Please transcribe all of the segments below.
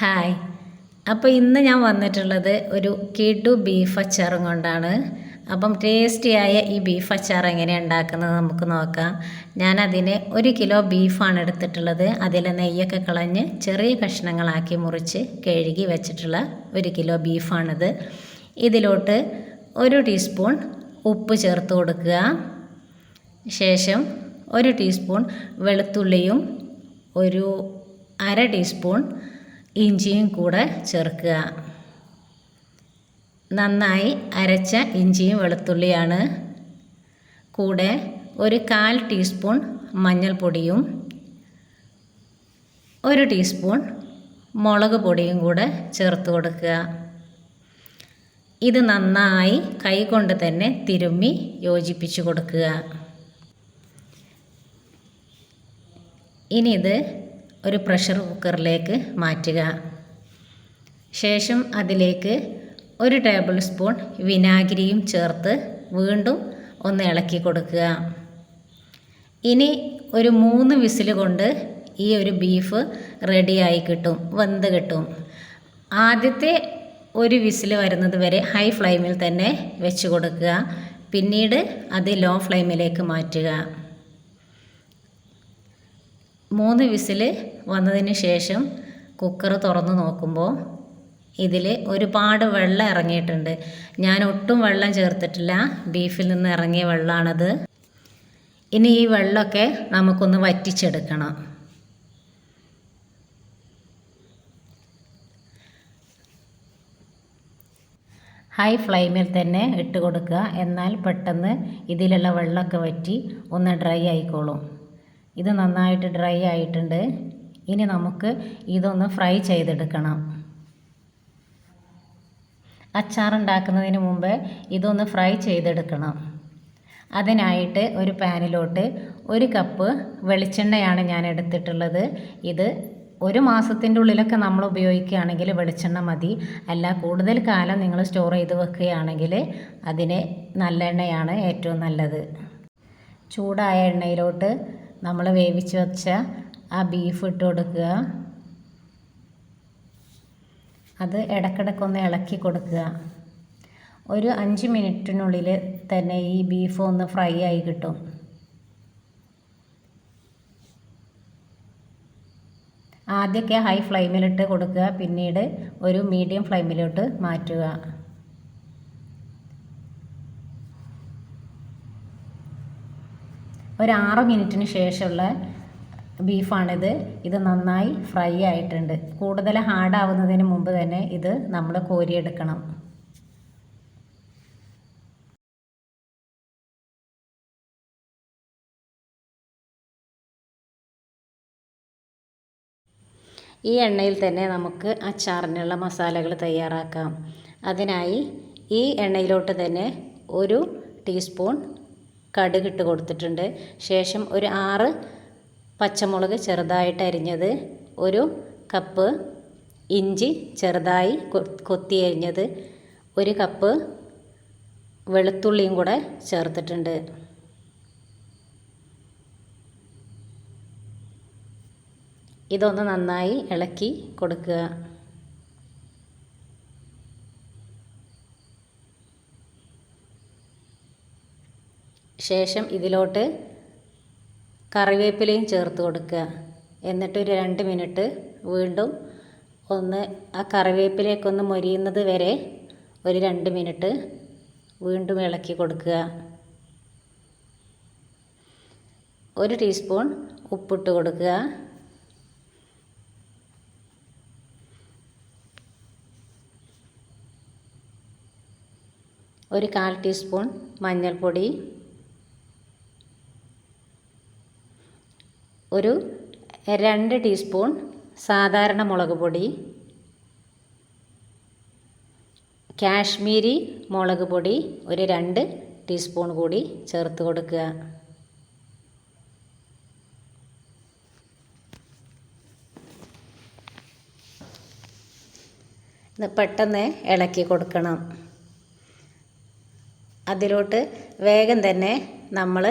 Hi അപ്പോൾ ഇന്ന് ഞാൻ വന്നിട്ടുള്ളത് ഒരു കിഡു ബീഫ് അച്ചാറും കൊണ്ടാണ്. അപ്പം ടേസ്റ്റിയായ ഈ ബീഫ് അച്ചാർ എങ്ങനെയാണ് ഉണ്ടാക്കുന്നത് നമുക്ക് നോക്കാം. ഞാൻ അതിന് ഒരു കിലോ ബീഫാണ് എടുത്തിട്ടുള്ളത്. അതിൽ നെയ്യൊക്കെ കളഞ്ഞ് ചെറിയ കഷ്ണങ്ങളാക്കി മുറിച്ച് കഴുകി വെച്ചിട്ടുള്ള ഒരു കിലോ ബീഫാണിത് ഇതിലോട്ട് ഒരു ടീസ്പൂൺ ഉപ്പ് ചേർത്ത് കൊടുക്കുക. ശേഷം ഒരു ടീസ്പൂൺ വെളുത്തുള്ളിയും ഒരു അര ടീസ്പൂൺ ഇഞ്ചിയും കൂടെ ചേർക്കുക. നന്നായി അരച്ച ഇഞ്ചിയും വെളുത്തുള്ളിയാണ്. കൂടെ ഒരു കാൽ ടീസ്പൂൺ മഞ്ഞൾപ്പൊടിയും ഒരു ടീസ്പൂൺ മുളക് പൊടിയും കൂടെ ചേർത്ത് കൊടുക്കുക. ഇത് നന്നായി കൈകൊണ്ട് തന്നെ തിരുമ്മി യോജിപ്പിച്ച് കൊടുക്കുക. ഇനി ഇത് ഒരു പ്രഷർ കുക്കറിലേക്ക് മാറ്റുക. ശേഷം അതിലേക്ക് ഒരു ടേബിൾ സ്പൂൺ വിനാഗിരിയും ചേർത്ത് വീണ്ടും ഒന്ന് ഇളക്കി കൊടുക്കുക. ഇനി ഒരു മൂന്ന് വിസിൽ കൊണ്ട് ഈ ഒരു ബീഫ് റെഡിയായി കിട്ടും വെന്ത് കിട്ടും. ആദ്യത്തെ ഒരു വിസിൽ വരുന്നത് വരെ ഹൈ ഫ്ലെയിമിൽ തന്നെ വെച്ച് കൊടുക്കുക. പിന്നീട് അത് ലോ ഫ്ലെയിമിലേക്ക് മാറ്റുക. മൂന്ന് വിസിൽ വന്നതിന് ശേഷം കുക്കർ തുറന്ന് നോക്കുമ്പോൾ ഇതിൽ ഒരുപാട് വെള്ളം ഇറങ്ങിയിട്ടുണ്ട്. ഞാൻ ഒട്ടും വെള്ളം ചേർത്തിട്ടില്ല. ബീഫിൽ നിന്ന് ഇറങ്ങിയ വെള്ളമാണത് ഇനി ഈ വെള്ളമൊക്കെ നമുക്കൊന്ന് വറ്റിച്ചെടുക്കണം. ഹൈ ഫ്ലെയിമിൽ തന്നെ ഇട്ട് കൊടുക്കുക. എന്നാൽ പെട്ടെന്ന് ഇതിലുള്ള വെള്ളമൊക്കെ വറ്റി ഒന്ന് ഡ്രൈ ആയിക്കോളും. ഇത് നന്നായിട്ട് ഡ്രൈ ആയിട്ടുണ്ട്. ഇനി നമുക്ക് ഇതൊന്ന് ഫ്രൈ ചെയ്തെടുക്കണം. അച്ചാർ അച്ചാറുണ്ടാക്കുന്നതിന് മുമ്പ് ഇതൊന്ന് ഫ്രൈ ചെയ്തെടുക്കണം. അതിനായിട്ട് ഒരു പാനിലോട്ട് ഒരു കപ്പ് വെളിച്ചെണ്ണയാണ് ഞാൻ എടുത്തിട്ടുള്ളത്. ഇത് ഒരു മാസത്തിന്റെ ഉള്ളിലൊക്കെ നമ്മൾ ഉപയോഗിക്കുകയാണെങ്കിൽ വെളിച്ചെണ്ണ മതി. അല്ല കൂടുതൽ കാലം നിങ്ങൾ സ്റ്റോർ ചെയ്ത് വെക്കുകയാണെങ്കിൽ അതിന് നല്ലെണ്ണയാണ് ഏറ്റവും നല്ലത്. ചൂടായ എണ്ണയിലോട്ട് നമ്മൾ വേവിച്ച് വെച്ച ആ ബീഫ് ഇട്ട് കൊടുക്കുക. അത് ഇടക്കിടക്കൊന്ന് ഇളക്കി കൊടുക്കുക. ഒരു അഞ്ച് മിനിറ്റിനുള്ളിൽ തന്നെ ഈ ബീഫ് ഒന്ന് ഫ്രൈ ആയി കിട്ടും. ആദ്യമൊക്കെ ഹൈ ഫ്ലെയിമിലിട്ട് കൊടുക്കുക. പിന്നീട് ഒരു മീഡിയം ഫ്ലെയിമിലോട്ട് മാറ്റുക. ഒരു മിനിറ്റിന് ശേഷമുള്ള ബീഫാണിത്. ഇത് നന്നായി ഫ്രൈ ആയിട്ടുണ്ട്. കൂടുതൽ ഹാർഡാവുന്നതിന് മുമ്പ് തന്നെ ഇത് നമ്മൾ കോരിയെടുക്കണം. ഈ എണ്ണയിൽ തന്നെ നമുക്ക് അച്ചാറിനുള്ള മസാലകൾ തയ്യാറാക്കാം. അതിനായി ഈ എണ്ണയിലോട്ട് തന്നെ ഒരു ടീസ്പൂൺ കടുകിട്ട് കൊടുത്തിട്ടുണ്ട്. ശേഷം ഒരു ആറ് പച്ചമുളക് ചെറുതായിട്ട് അരിഞ്ഞത് ഒരു കപ്പ് ഇഞ്ചി ചെറുതായി കൊത്തി അരിഞ്ഞത് ഒരു കപ്പ് വെളുത്തുള്ളിയും കൂടെ ചേർത്തിട്ടുണ്ട്. ഇതൊന്ന് നന്നായി ഇളക്കി കൊടുക്കുക. ശേഷം ഇതിലോട്ട് കറിവേപ്പിലയും ചേർത്ത് കൊടുക്കുക. എന്നിട്ട് ഒരു രണ്ട് മിനിറ്റ് വീണ്ടും ഒന്ന് ആ കറിവേപ്പിലയൊക്കെ ഒന്ന് മൊരിയുന്നത് വരെ ഒരു രണ്ട് മിനിറ്റ് വീണ്ടും ഇളക്കി കൊടുക്കുക. ഒരു ടീസ്പൂൺ ഉപ്പിട്ട് കൊടുക്കുക. ഒരു കാൽ ടീസ്പൂൺ മഞ്ഞൾപ്പൊടി. ഒരു രണ്ട് ടീസ്പൂൺ സാധാരണ മുളക് പൊടി കാശ്മീരി മുളക് പൊടി ഒരു രണ്ട് ടീസ്പൂൺ കൂടി ചേർത്ത് കൊടുക്കുക. പെട്ടെന്ന് ഇളക്കി കൊടുക്കണം. അതിലോട്ട് വേഗം തന്നെ നമ്മൾ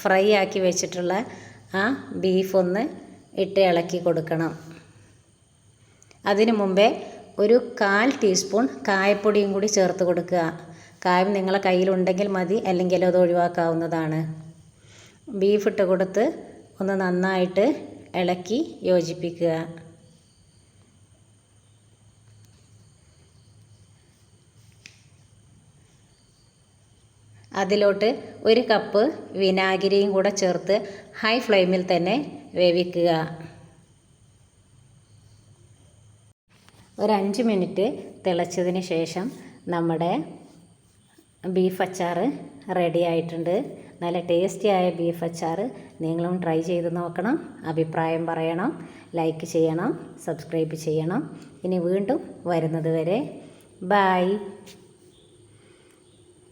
ഫ്രൈ ആക്കി വെച്ചിട്ടുള്ള ആ ബീഫൊന്ന് ഇട്ട് ഇളക്കി കൊടുക്കണം. അതിനു മുമ്പേ ഒരു കാൽ ടീസ്പൂൺ കായപ്പൊടിയും കൂടി ചേർത്ത് കൊടുക്കുക. കായം നിങ്ങളെ കയ്യിലുണ്ടെങ്കിൽ മതി അല്ലെങ്കിൽ അത് ഒഴിവാക്കാവുന്നതാണ്. ബീഫ് ഇട്ട് കൊടുത്ത് ഒന്ന് നന്നായിട്ട് ഇളക്കി യോജിപ്പിക്കുക. അതിലോട്ട് ഒരു കപ്പ് വിനാഗിരിയും കൂടെ ചേർത്ത് ഹൈ ഫ്ലെയിമിൽ തന്നെ വേവിക്കുക. ഒരു മിനിറ്റ് തിളച്ചതിന് ശേഷം നമ്മുടെ ബീഫ് അച്ചാർ റെഡി ആയിട്ടുണ്ട്. നല്ല ടേസ്റ്റിയായ ബീഫ് അച്ചാർ നിങ്ങളും ട്രൈ ചെയ്ത് നോക്കണം. അഭിപ്രായം പറയണം. ലൈക്ക് ചെയ്യണം. സബ്സ്ക്രൈബ് ചെയ്യണം. ഇനി വീണ്ടും വരുന്നത് വരെ ബായ്